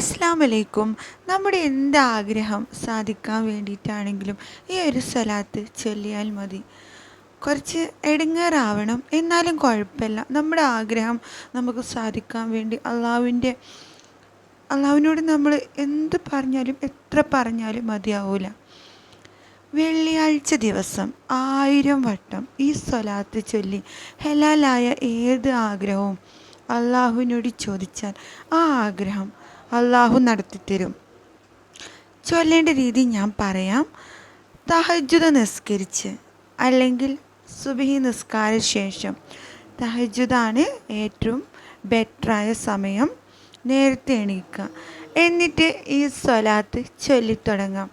അസ്സാം വലൈക്കും നമ്മുടെ എന്താഗ്രഹം സാധിക്കാൻ വേണ്ടിയിട്ടാണെങ്കിലും ഈ ഒരു സ്വലാത്ത് ചൊല്ലിയാൽ മതി. കുറച്ച് എടുങ്ങേറാവണം. എന്നാലും കുഴപ്പമില്ല. നമ്മുടെ ആഗ്രഹം നമുക്ക് സാധിക്കാൻ വേണ്ടി അള്ളാവിന്റെ അള്ളാവിനോട് നമ്മൾ എന്ത് പറഞ്ഞാലും എത്ര പറഞ്ഞാലും മതിയാവില്ല വെള്ളിയാഴ്ച ദിവസം ആയിരം വട്ടം ഈ സ്വലാത്ത് ചൊല്ലി ഹലാലായ ഏത് ആഗ്രഹവും അള്ളാഹുവിനോട് ചോദിച്ചാൽ ആ ആഗ്രഹം അള്ളാഹു നടത്തിത്തരും. ചൊല്ലേണ്ട രീതി ഞാൻ പറയാം. തഹജുദ നിസ്കരിച്ച് അല്ലെങ്കിൽ സുബിഹി നിസ്കാര ശേഷം. തഹജുദാണ് ഏറ്റവും ബെറ്ററായ സമയം. നേരത്തെ എണീക്കുക. എന്നിട്ട് ഈ സ്വലാത്ത് ചൊല്ലിത്തുടങ്ങാം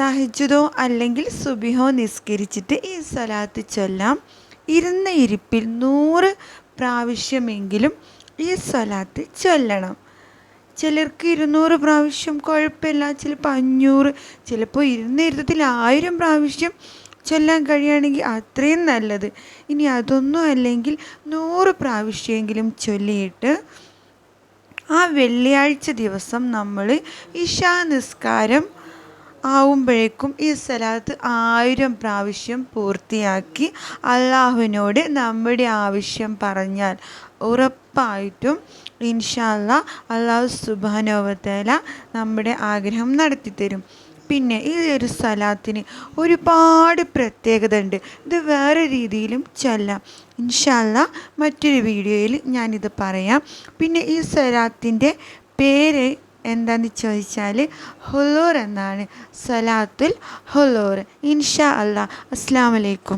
തഹജുദോ അല്ലെങ്കിൽ സുബിഹോ നിസ്കരിച്ചിട്ട് ഈ സ്വലാത്ത് ചൊല്ലാം. ഇരുന്ന ഇരിപ്പിൽ നൂറ് പ്രാവശ്യമെങ്കിലും ഈ സ്വലാത്ത് ചൊല്ലണം. ചിലർക്ക് ഇരുന്നൂറ് പ്രാവശ്യം കുഴപ്പമില്ല ചിലപ്പോൾ അഞ്ഞൂറ് ചിലപ്പോൾ ഇരുന്നിരുത്തത്തിൽ ആയിരം പ്രാവശ്യം ചൊല്ലാൻ കഴിയുകയാണെങ്കിൽ അത്രയും നല്ലത്. ഇനി അതൊന്നും അല്ലെങ്കിൽ നൂറ് പ്രാവശ്യമെങ്കിലും ചൊല്ലിയിട്ട് ആ വെള്ളിയാഴ്ച ദിവസം നമ്മൾ ഇഷാ നിസ്കാരം ആവുമ്പോഴേക്കും ഈ സലാത്ത് ആയിരം പ്രാവശ്യം പൂർത്തിയാക്കി അള്ളാഹുവിനോട് നമ്മുടെ ആവശ്യം പറഞ്ഞാൽ ഉറപ്പായിട്ടും ഇൻഷാല്ല അള്ളാഹു സുബാനോവത്തേല നമ്മുടെ ആഗ്രഹം നടത്തിത്തരും. പിന്നെ ഈ ഒരു സലാത്തിന് ഒരുപാട് പ്രത്യേകത ഉണ്ട് ഇത് വേറെ രീതിയിലും ചെല്ലാം. ഇൻഷാല്ല മറ്റൊരു വീഡിയോയിൽ ഞാനിത് പറയാം. പിന്നെ ഈ സലാത്തിന്റെ പേര് എന്താന്ന് ചോദിച്ചാൽ ഹുലൂർ എന്നാണ്. സലാത്തുൽ ഹുലൂർ. ഇൻഷാ അല്ലാ അസ്സാം വലൈക്കും